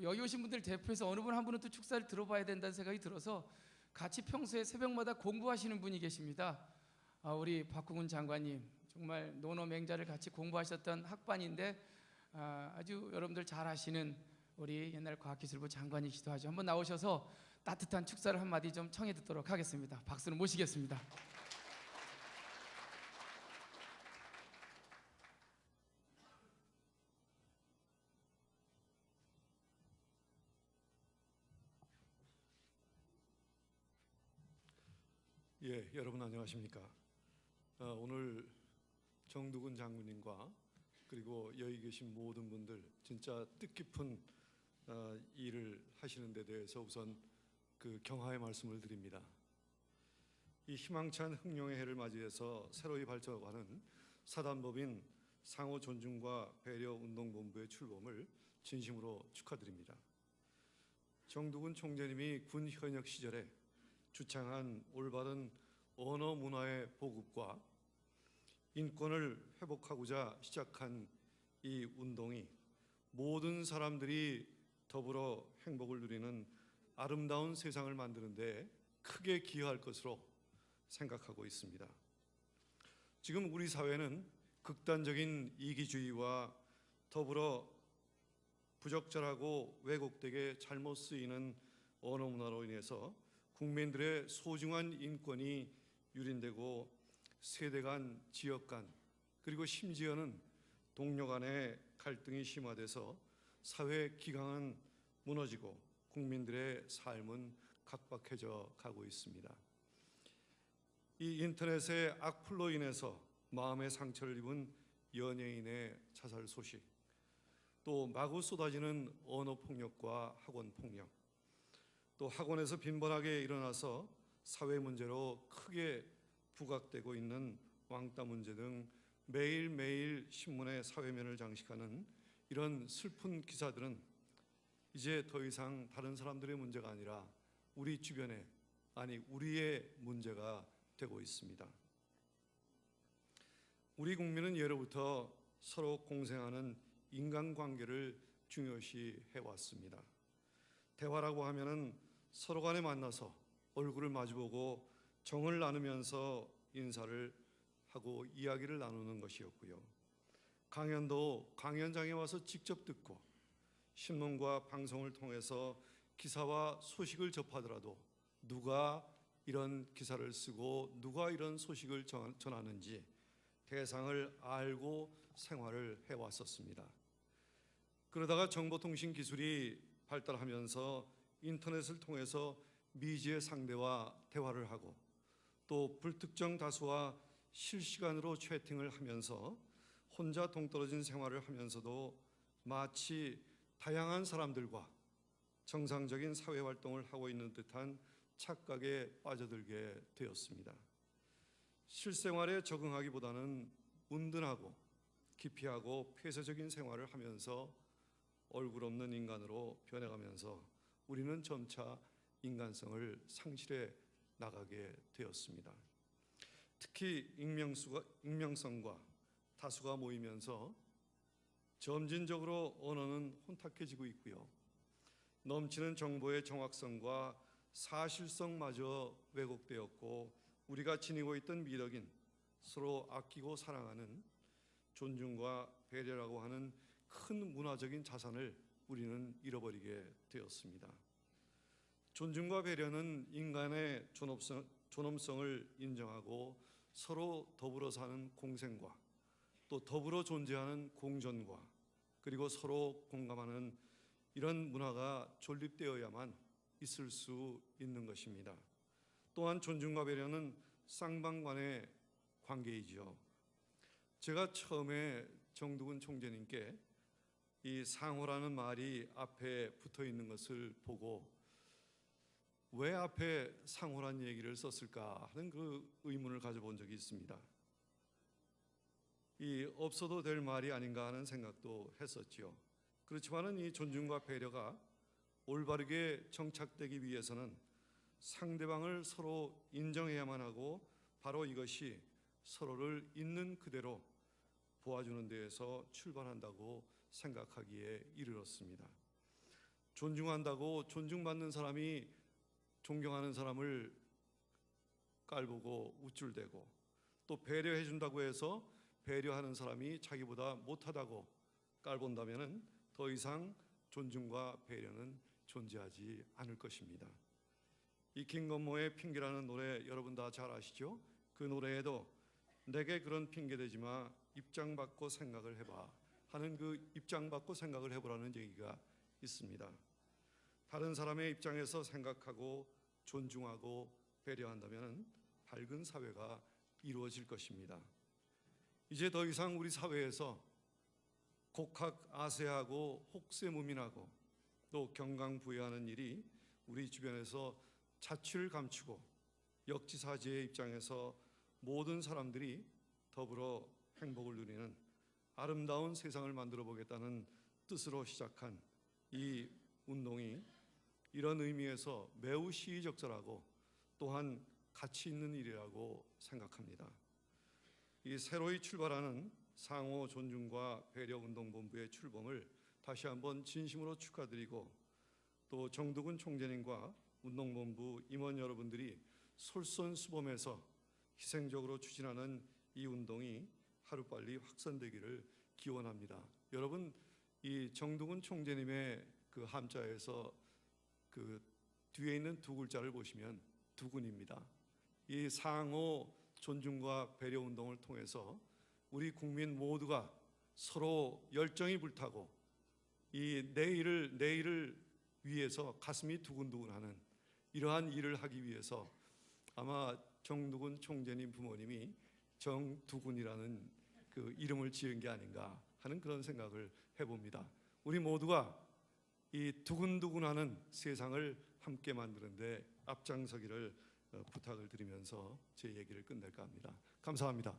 여기 오신 분들 대표해서 어느 분 한 분은 또 축사를 들어봐야 된다는 생각이 들어서 같이 평소에 새벽마다 공부하시는 분이 계십니다. 아, 우리 박국훈 장관님 정말 노노맹자를 같이 공부하셨던 학반인데 아, 아주 여러분들 잘 아시는 우리 옛날 과학기술부 장관이시기도 하죠. 한번 나오셔서 따뜻한 축사를 한마디 좀 청해 듣도록 하겠습니다. 박수로 모시겠습니다. 예, 여러분 안녕하십니까? 어, 오늘 정두근 장군님과 그리고 여기 계신 모든 분들 진짜 뜻깊은 어, 일을 하시는 데 대해서 우선 그 경하의 말씀을 드립니다. 이 희망찬 흥룡의 해를 맞이해서 새로이 발전하는 사단법인 상호 존중과 배려 운동본부의 출범을 진심으로 축하드립니다. 정두근 총재님이 군 현역 시절에 주창한 올바른 언어 문화의 보급과 인권을 회복하고자 시작한 이 운동이 모든 사람들이 더불어 행복을 누리는 아름다운 세상을 만드는데 크게 기여할 것으로 생각하고 있습니다. 지금 우리 사회는 극단적인 이기주의와 더불어 부적절하고 왜곡되게 잘못 쓰이는 언어 문화로 인해서 국민들의 소중한 인권이 유린되고 세대 간, 지역 간, 그리고 심지어는 동료 간의 갈등이 심화돼서 사회 기강은 무너지고 국민들의 삶은 각박해져 가고 있습니다. 이 인터넷의 악플로 인해서 마음의 상처를 입은 연예인의 자살 소식, 또 마구 쏟아지는 언어 폭력과 학원 폭력, 또 학원에서 빈번하게 일어나서 사회 문제로 크게 부각되고 있는 왕따 문제 등 매일매일 신문의 사회면을 장식하는 이런 슬픈 기사들은 이제 더 이상 다른 사람들의 문제가 아니라 우리 주변에 아니 우리의 문제가 되고 있습니다. 우리 국민은 예로부터 서로 공생하는 인간관계를 중요시 해왔습니다. 대화라고 하면은 서로 간에 만나서 얼굴을 마주보고 정을 나누면서 인사를 하고 이야기를 나누는 것이었고요. 강연도 강연장에 와서 직접 듣고 신문과 방송을 통해서 기사와 소식을 접하더라도 누가 이런 기사를 쓰고 누가 이런 소식을 전- 전하는지 대상을 알고 생활을 해왔었습니다. 그러다가 정보통신 기술이 발달하면서 인터넷을 통해서 미지의 상대와 대화를 하고 또 불특정 다수와 실시간으로 채팅을 하면서 혼자 동떨어진 생활을 하면서도 마치 다양한 사람들과 정상적인 사회 활동을 하고 있는 듯한 착각에 빠져들게 되었습니다. 실생활에 적응하기보다는 은둔하고 기피하고 폐쇄적인 생활을 하면서 얼굴 없는 인간으로 변해가면서 우리는 점차 인간성을 상실해 나가게 되었습니다. 특히 익명수가, 익명성과 다수가 모이면서 점진적으로 언어는 혼탁해지고 있고요. 넘치는 정보의 정확성과 사실성마저 왜곡되었고 우리가 지니고 있던 미덕인 서로 아끼고 사랑하는 존중과 배려라고 하는 큰 문화적인 자산을 우리는 잃어버리게 되었습니다. 존중과 배려는 인간의 존엄성, 존엄성을 인정하고 서로 더불어 사는 공생과 또 더불어 존재하는 공존과 그리고 서로 공감하는 이런 문화가 존립되어야만 있을 수 있는 것입니다. 또한 존중과 배려는 쌍방간의 관계이지요. 제가 처음에 정두근 총재님께 이 상호라는 말이 앞에 붙어 있는 것을 보고 왜 앞에 상호란 얘기를 썼을까 하는 그 의문을 가져본 적이 있습니다. 이 없어도 될 말이 아닌가 하는 생각도 했었지요. 그렇지만은 이 존중과 배려가 올바르게 정착되기 위해서는 상대방을 서로 인정해야만 하고 바로 이것이 서로를 있는 그대로 보아주는 데에서 출발한다고 생각하기에 이르렀습니다. 존중한다고 존중받는 사람이 존경하는 사람을 깔보고 우쭐대고 또 배려해 준다고 해서 배려하는 사람이 자기보다 못하다고 깔본다면은 더 이상 존중과 배려는 존재하지 않을 것입니다. 이 김건모의 핑계라는 노래 여러분 다 잘 아시죠? 그 노래에도 내게 그런 핑계 대지 마 입장 바꿔 생각을 해봐 하는 그 입장 바꿔 생각을 해보라는 얘기가 있습니다. 다른 사람의 입장에서 생각하고 존중하고 배려한다면 밝은 사회가 이루어질 것입니다. 이제 더 이상 우리 사회에서 곡학 아세하고 혹세무민하고 또 경강부회하는 일이 우리 주변에서 자취를 감추고 역지사지의 입장에서 모든 사람들이 더불어 행복을 누리는 아름다운 세상을 만들어 보겠다는 뜻으로 시작한 이 운동이 이런 의미에서 매우 시의적절하고 또한 가치 있는 일이라고 생각합니다. 이 새로이 출발하는 상호 존중과 배려 운동 본부의 출범을 다시 한번 진심으로 축하드리고 또 정두근 총재님과 운동 본부 임원 여러분들이 솔선수범해서 희생적으로 추진하는 이 운동이 하루빨리 확산되기를 기원합니다. 여러분 이 정두근 총재님의 그 함자에서 그 뒤에 있는 두 글자를 보시면 두근입니다. 이 상호 존중과 배려 운동을 통해서 우리 국민 모두가 서로 열정이 불타고 이 내일을 내일을 위해서 가슴이 두근두근하는 이러한 일을 하기 위해서 아마 정두근 총재님 부모님이 정두근이라는 그 이름을 지은 게 아닌가 하는 그런 생각을 해봅니다. 우리 모두가 이 두근두근하는 세상을 함께 만드는데 앞장서기를 어, 부탁을 드리면서 제 얘기를 끝낼까 합니다. 감사합니다.